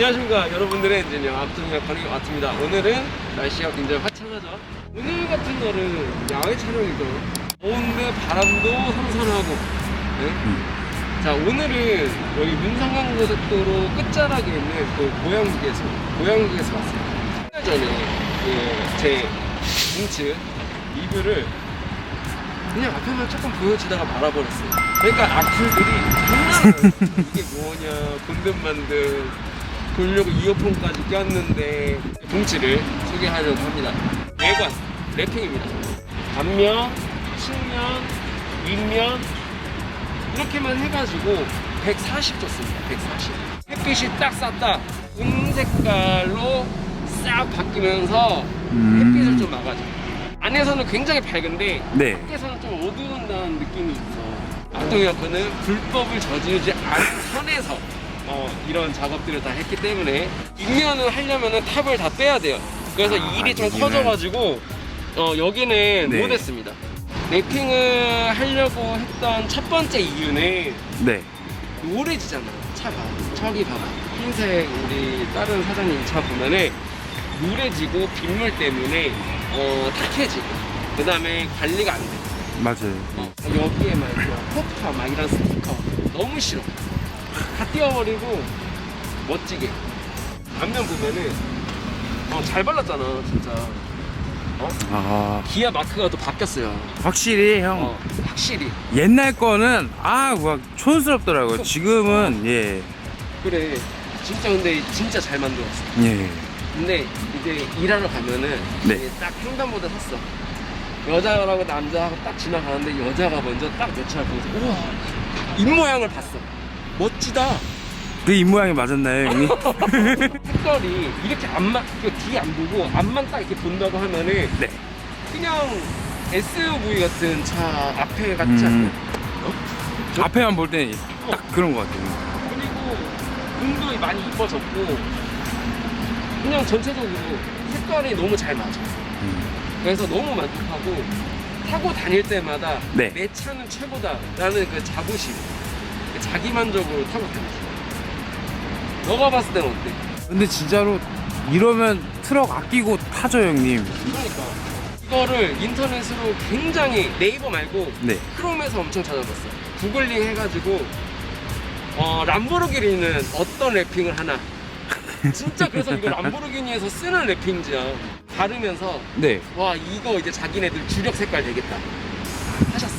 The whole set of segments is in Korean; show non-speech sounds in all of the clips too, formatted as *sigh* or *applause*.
안녕하십니까 여러분들의 엔지니어 가는 것 같습니다 오늘은 날씨가 굉장히 화창하죠 오늘 같은 날은 야외 촬영이죠 더운데 바람도 선선하고 네? 자 오늘은 여기 문상강고속도로 끝자락에 있는 그 고양국에서 고양국에서 왔어요 한달 전에 그제 뭉츠 리뷰를 그냥 앞에만 조금 보여주다가 말아버렸어요. 그러니까 악플들이 장난. 이게 뭐냐, *laughs* 본든 만든 보려고 이어폰까지 꼈는데 뭉치를 소개하려고 합니다. 외관, 랩핑입니다. 앞면, 측면, 윗면 이렇게만 해가지고 140 줬습니다. 140. 햇빛이 딱 쐈다. 은 색깔로 싹 바뀌면서 음. 햇빛을 좀 막아줘. 안에서는 굉장히 밝은데 네. 밖에서는 좀 어두운다는 느낌이 있어. 악동이어커는 불법을 저지르지 않은 선에서 어, 이런 작업들을 다 했기 때문에 윗면을 하려면 탑을 다 빼야 돼요. 그래서 아, 일이 좀 여기는. 커져가지고 어, 여기는 네. 못했습니다. 랩핑을 하려고 했던 첫 번째 이유는 네. 노래지잖아 차가 저기 봐봐 흰색 우리 다른 사장님 차 보면은 누래지고 빗물 때문에 어 탁해지고 그 다음에 관리가 안 돼. 맞아요. 어, 여기에만 이제 포카 막 이런 스티커 너무 싫어. 다 띄워버리고 멋지게 앞면 보면은 어, 잘 발랐잖아 진짜. 어? 아, 기아 마크가 또 바뀌었어요. 확실히 형 어, 확실히. 옛날 거는 아, 막 촌스럽더라고요. 지금은 예. 그래. 진짜 근데 진짜 잘 만들었어. 예. 근데 이제 일하러 가면은 네. 이제 딱 횡단보도 섰어. 여자라고 남자하고 딱 지나가는데 여자가 먼저 딱내 차를 보면서 우와 입 모양을 봤어. 멋지다. 그 입모양이 맞았나요, 형님? *laughs* 색깔이 이렇게 앞만 뒤안 보고 앞만 딱 이렇게 본다고 하면은 네. 그냥 SUV 같은 차 앞에 같지 음. 않나? 어? 저- 앞에만 볼 때는 딱 그런 것 같아요. 그리고 눈도 많이 이뻐졌고 그냥 전체적으로 색깔이 너무 잘 맞아. 음. 그래서 너무 만족하고 타고 다닐 때마다 네. 내 차는 최고다라는 그 자부심, 그 자기 만족으로 타고 다녔어. 너가 봤을 때는 어때? 근데 진짜로 이러면 트럭 아끼고 타죠, 형님. 그러니까 이거를 인터넷으로 굉장히 네이버 말고 네. 크롬에서 엄청 찾아봤어. 구글링 해가지고 어, 람보르기니는 어떤 랩핑을 하나. *laughs* 진짜 그래서 이거 람보르기니에서 쓰는 랩핑지야. 바르면서 네. 와 이거 이제 자기네들 주력 색깔 되겠다. 하셨어.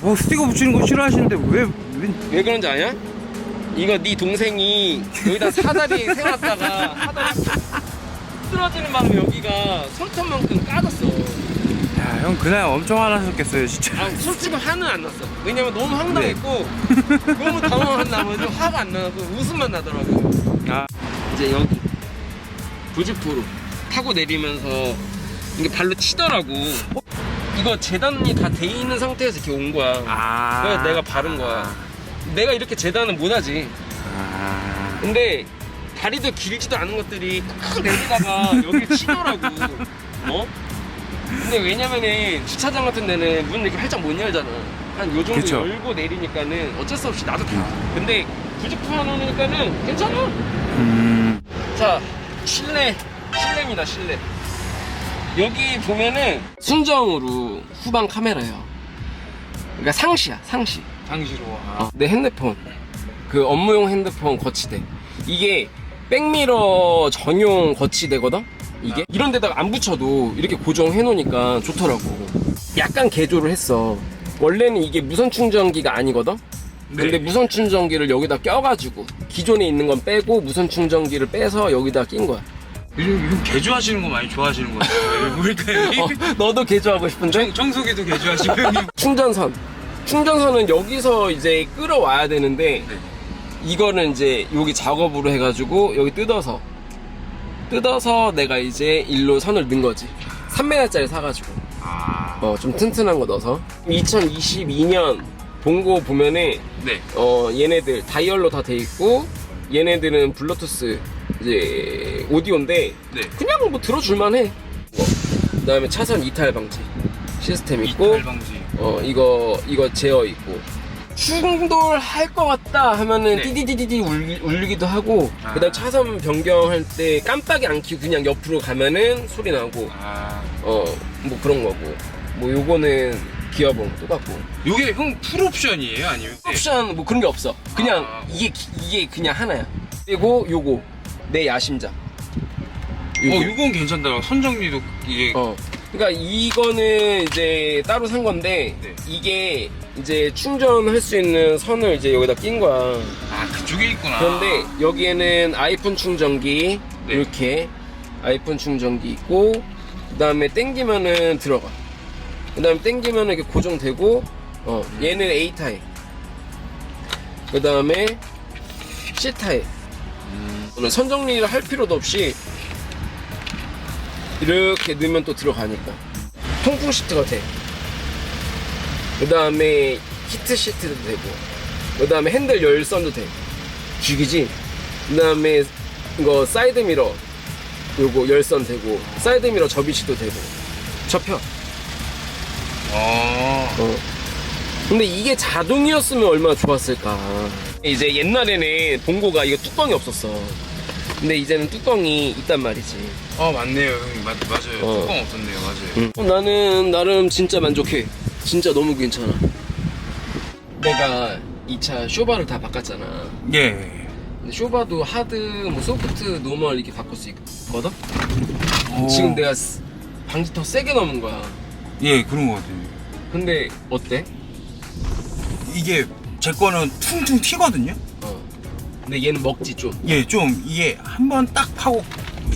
뭐 스티커 붙이는 거 싫어하시는데 왜, 왜왜 그런지 아냐? 이거 네 동생이 여기다 사다리 *laughs* 세웠다가 사다리 쓰러지는 바람에 여기가 손톱만큼 까졌어. 야, 형 그날 엄청 화나셨겠어요, 진짜. 아, 솔직히 화는 안 났어. 왜냐면 너무 황당했고 너무 당황한 나머지 화가 안 나고 웃음만 나더라고. 아, 이제 여기 부지포로 타고 내리면서 이게 발로 치더라고. 이거 재단이 다 돼 있는 상태에서 이렇게 온 거야. 아. 그래서 내가 바른 거야. 내가 이렇게 재단은 못하지. 아. 근데 다리도 길지도 않은 것들이 탁 내리다가 여기 치더라고. 어? 근데 왜냐면은 주차장 같은 데는 문 이렇게 활짝 못 열잖아. 한 요 정도 그쵸. 열고 내리니까는 어쩔 수 없이 나도 다. 근데 부직포 하놓으니까는 괜찮아. 음. 자, 실내, 실내입니다, 실내. 여기 보면은 순정으로 후방 카메라예요. 그러니까 상시야, 상시. 당시로. 어, 내 핸드폰. 그 업무용 핸드폰 거치대. 이게 백미러 전용 거치대거든? 이게? 이런 데다가 안 붙여도 이렇게 고정해 놓으니까 좋더라고. 약간 개조를 했어. 원래는 이게 무선 충전기가 아니거든? 근데 무선 충전기를 여기다 껴가지고 기존에 있는 건 빼고 무선 충전기를 빼서 여기다 낀 거야. 요즘 이분 개조하시는 거 많이 좋아하시는 거 같아요. *laughs* 어, 너도 개조하고 싶은데? 청, 청소기도 개조하시고. 충전선. 충전선은 여기서 이제 끌어와야 되는데 네. 이거는 이제 여기 작업으로 해가지고 여기 뜯어서 뜯어서 내가 이제 일로 선을 넣은 거지. 3m짜리 사가지고 아, 어 좀 튼튼한 거 넣어서 2022년 본거 보면은 네. 어 얘네들 다이얼로 다 돼 있고 얘네들은 블루투스 이제 오디오인데 네. 그냥 뭐 들어줄만 해. 그 다음에 차선 이탈 방지 시스템 있고 이탈 방지. 어 이거 이거 제어 있고. 충돌할 것 같다 하면은 네. 띠디디디디 울, 울리기도 하고 아. 그다음 차선 변경할 때 깜빡이 안 켜고 그냥 옆으로 가면은 소리 나고 아. 어 뭐 그런 거고. 뭐 요거는 기어봉 똑같고. 요게 형 풀옵션이에요? 아니면 옵션 뭐 그런 게 없어. 그냥 아. 이게 기- 이게 그냥 하나야. 그리고 요거 내 야심작 어 요건 괜찮다. 선정리도 이게 어. 그러니까 이거는 이제 따로 산 건데 네. 이게 이제 충전할 수 있는 선을 이제 여기다 낀 거야. 아 그쪽에 있구나 그런데 여기에는 아이폰 충전기 네. 이렇게 아이폰 충전기 있고 그다음에 땡기면은 들어가. 그다음에 땡기면은 이렇게 고정되고 어 얘는 A 타입. 그다음에 C 타입. 오늘 선정리를 할 필요도 없이 이렇게 넣으면 또 들어가니까 통풍 시트가 돼. 그 다음에 히트 시트도 되고, 그 다음에 핸들 열선도 돼. 죽이지. 그 다음에 이거 사이드 미러 요거 열선 되고, 사이드 미러 접이식도 되고, 접혀. 어 어. 근데 이게 자동이었으면 얼마나 좋았을까. 이제 옛날에는 봉고가 이거 뚜껑이 없었어. 근데 이제는 뚜껑이 있단 말이지. 어 맞네요 형님 맞, 맞아요 어. 뚜껑 없었네요 맞아요 응. 어, 나는 나름 진짜 만족해. 진짜 너무 괜찮아. 내가 이 차 쇼바를 다 바꿨잖아. 예. 근데 쇼바도 하드, 뭐 소프트, 노멀 이렇게 바꿀 수 있거든? 어, 지금 내가 스- 방지 더 세게 넣은 거야. 예 그런 것 같아요. 근데 어때? 이게 제 거는 퉁퉁 튀거든요. 어. 근데 얘는 먹지 좀. 예, 좀 이게 한번 딱 파고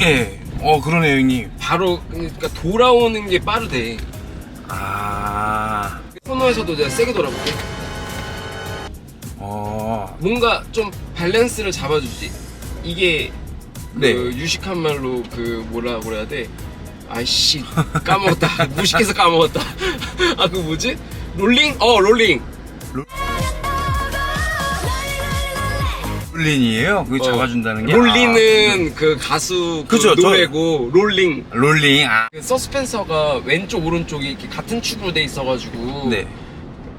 예. 어 그러네요 형님. 바로 그러니까 돌아오는 게 빠르대. 아. 코너에서도 내가 세게 돌아볼게. 어. 뭔가 좀 밸런스를 잡아주지. 이게 그 네. 유식한 말로 그 뭐라 그래야 돼? 아이씨 까먹었다. *laughs* 무식해서 까먹었다. 아 그 뭐지? 롤링? 어 롤링. 롤린이에요. 그거 어. 잡아준다는 게. 롤리는 그 가수 그 그죠, 저- 노래고 롤링. 아, 롤링. 아. 그 서스펜서가 왼쪽 오른쪽이 이렇게 같은 축으로 돼 있어가지고 네.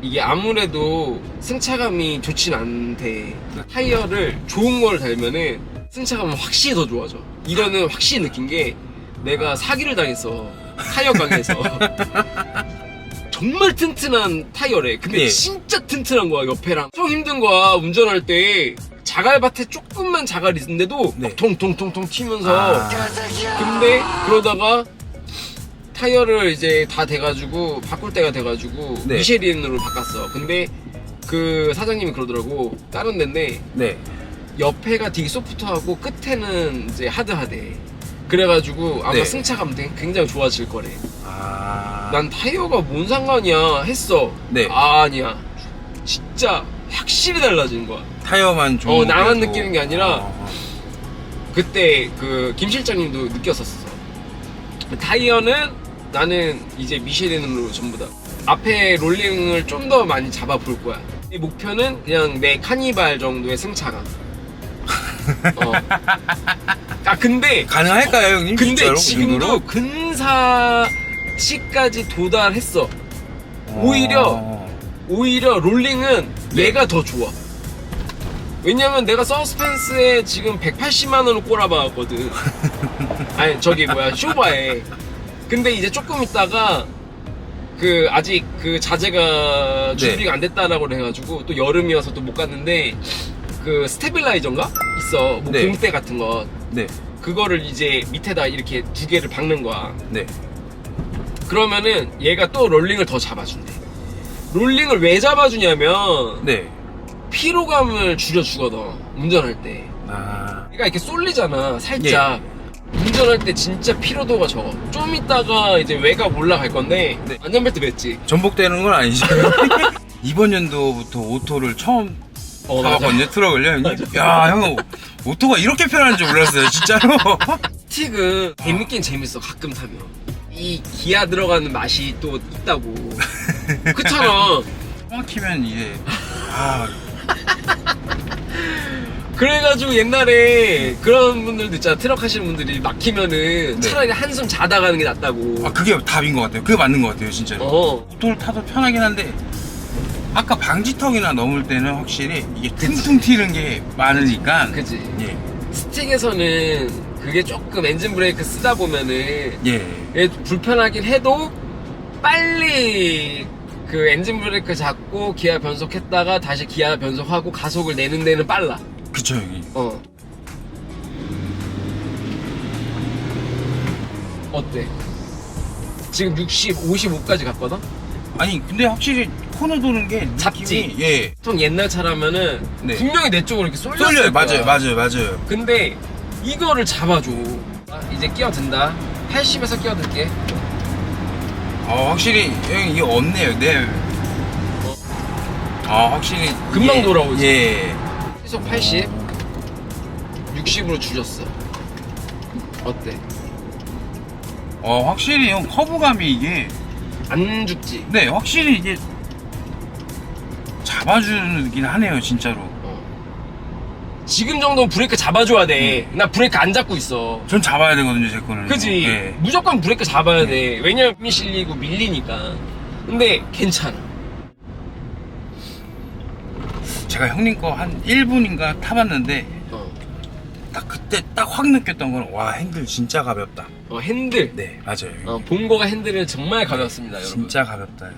이게 아무래도 승차감이 좋진 않대. 타이어를 좋은 걸 달면은 승차감은 확실히 더 좋아져. 이거는 확실히 느낀 게 내가 사기를 당했어. 타이어 가게에서. *laughs* 정말 튼튼한 타이어래. 근데 예. 진짜 튼튼한 거야, 옆에랑. 좀 힘든 거야, 운전할 때. 자갈밭에 조금만 자갈이 있는데도 네. 막 통통통통 튀면서. 아. 근데 그러다가 타이어를 이제 다 돼가지고 바꿀 때가 돼가지고 네. 미쉐린으로 바꿨어. 근데 그 사장님이 그러더라고 다른 데인데 네. 옆에가 되게 소프트하고 끝에는 이제 하드하대. 그래가지고 아마 네. 승차감 되게 굉장히 좋아질 거래. 아. 난 타이어가 뭔 상관이야 했어. 네. 아, 아니야. 진짜 확실히 달라진 거야. 타이어만 좋은 어, 나만 거라도. 느끼는 게 아니라 어. 그때 그 김 실장님도 느꼈었어. 타이어는 나는 이제 미쉐린으로 전부 다 앞에 롤링을 좀 더 많이 잡아볼 거야. 이 목표는 그냥 내 카니발 정도의 승차감. 어. *laughs* 아 근데 가능할까요, 형님? 근데 진짜로? 그 지금도 정도로? 근사치까지 도달했어. 오히려 어. 오히려 롤링은 네. 얘가 더 좋아. 왜냐면 내가 서스펜스에 지금 180만 원을 꼬라박았거든. *laughs* 아니 저기 뭐야 쇼바에. 근데 이제 조금 있다가 그 아직 그 자재가 준비가 안 됐다라고 해가지고 또 여름이어서 또 못 갔는데 그 스테빌라이저인가 있어. 뭐 네. 봉대 같은 거. 네. 그거를 이제 밑에다 이렇게 두 개를 박는 거야. 네. 그러면은 얘가 또 롤링을 더 잡아준대. 롤링을 왜 잡아주냐면 네. 피로감을 줄여주거든 운전할 때 아. 얘가 이렇게 쏠리잖아 살짝 운전할 때 진짜 피로도가 적어 좀 있다가 이제 외곽 올라갈 건데 네. 안전벨트 맸지 전복되는 건 아니죠. *laughs* 이번 연도부터 오토를 처음 어 사봤거든요, 트럭을요, *laughs* 형님. 야, 형, 오토가 이렇게 편한 줄 몰랐어요, 진짜로. *laughs* 틱은 재밌긴 재밌어 가끔 타면 이 기아 들어가는 맛이 또 있다고 *laughs* 그렇잖아 막히면 이게, 아, *laughs* 그래가지고 옛날에 그런 분들도 있잖아 트럭 하시는 분들이 막히면은 네. 차라리 한숨 자다 가는 게 낫다고 아, 그게 답인 것 같아요. 그게 맞는 것 같아요, 진짜로. 어 오토를 타도 편하긴 한데, 아까 방지턱이나 넘을 때는 확실히 이게 퉁퉁 튀는 게 많으니까 그지 예. 스틱에서는 그게 조금 엔진 브레이크 쓰다 보면은 예. 얘 불편하긴 해도 빨리 그 엔진 브레이크 잡고 기아 변속했다가 다시 기아 변속하고 가속을 내는 데는 빨라. 그쵸 형님. 어. 어때? 지금 60, 55까지 갔거든? 아니 근데 확실히 코너 도는 게 잡지? 느낌이 예. 보통 옛날 차라면은 네. 분명히 내 쪽으로 이렇게 쏠렸을 쏠려요. 맞아요. 맞아요. 맞아요. 근데 이거를 잡아줘. 아, 이제 끼어든다. 80에서 끼어들게. 어 확실히 형님 이게 없네요. 네. 아 확실히 금방 이게- 돌아오지. 예. 시속 80, 60으로 줄였어. 어때? 어 확실히 형 커브감이 이게 안 죽지? 네 확실히 이게 잡아주긴 하네요 진짜로. 어. 지금 정도는 브레이크 잡아줘야 돼. 나 브레이크 안 잡고 있어. 전 잡아야 되거든요 제 거는. 그지? 예. 무조건 브레이크 잡아야 돼. 왜냐면 힘이 실리고 밀리니까. 근데 괜찮아. 제가 형님 거 한 1분인가 타봤는데 어. 딱 그때 딱 확 느꼈던 건 와 핸들 진짜 가볍다. 어, 핸들. 네 맞아요. 어, 본거가 핸들은 정말 가볍습니다, 여러분. 진짜 가볍다.